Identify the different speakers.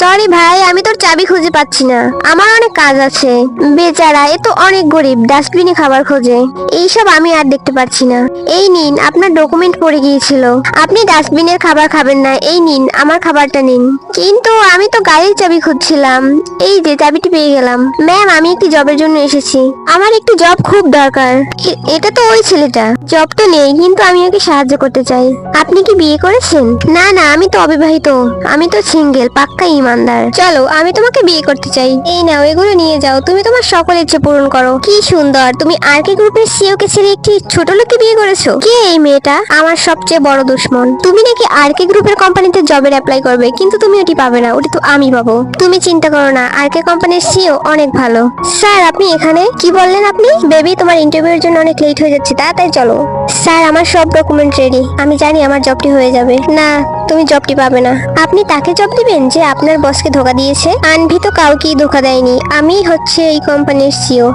Speaker 1: Sorry ভাই, আমি তোর চাবি খুঁজে পাচ্ছি না। আমার অনেক কাজ আছে। বেচারা, এ তো অনেক গরিব, ডাস্টবিনে খাবার খোঁজে। এইসব আমি আর দেখতে পাচ্ছি না। এই নিন, আপনার ডকুমেন্ট পড়ে গিয়েছিল। আপনি ডাস্টবিনের খাবার খাবেন না। এই নিন, আমার খাবারটা নিন। কিন্তু আমি তো গাড়ির চাবি খুঁজছিলাম। এই যে, চাবিটি পেয়ে গেলাম। ম্যাম আমি একটি জবের জন্য এসেছি। আমার একটি জব খুব দরকার। এটা তো ওই ছেলেটা। জব তো নেই, কিন্তু আমি ওকে সাহায্য করতে চাই। আপনি কি বিয়ে করেছেন? না না, আমি তো অবিবাহিত। আমি তো সিঙ্গেল পাক্কা ইমানদার। চলো, আমি তোমাকে বিয়ে করতে চাই। এই নাও, এগুলো নিয়ে যাও। তুমি তোমার সকল ইচ্ছে পূরণ করো। কি সুন্দর। তুমি আর কে গ্রুপের সিও কে ছেড়ে একটি ছোট লোককে বিয়ে করেছ? কে এই মেয়েটা? আমার সবচেয়ে বড় দুশ্মন। তুমি নাকি আর কে গ্রুপের কোম্পানিতে জবের অ্যাপ্লাই করবে, কিন্তু তুমি ওটি পাবে না। ওটি তো আমি পাবো। তুমি চিন্তা করো না, আর কে কোম্পানির সিও অনেক ভালো। স্যার, আপনি এখানে? কি বললেন আপনি? বেবি, তোমার ইন্টারভিউর জন্য অনেক লেট হয়ে যাচ্ছে। তাড়াতাড়ি চলো। স্যার, আমার সব ডকুমেন্ট রেডি আমি জানি আমার জবটি হয়ে যাবে। না তুমি জবটি পাবে না। আপনি তাকে জব দিবেন যে আপনার বসকে ধোকা দিয়েছে? আনভি তো কাউকেই ধোকা দেয়নি। আমি হচ্ছে এই কোম্পানির সিও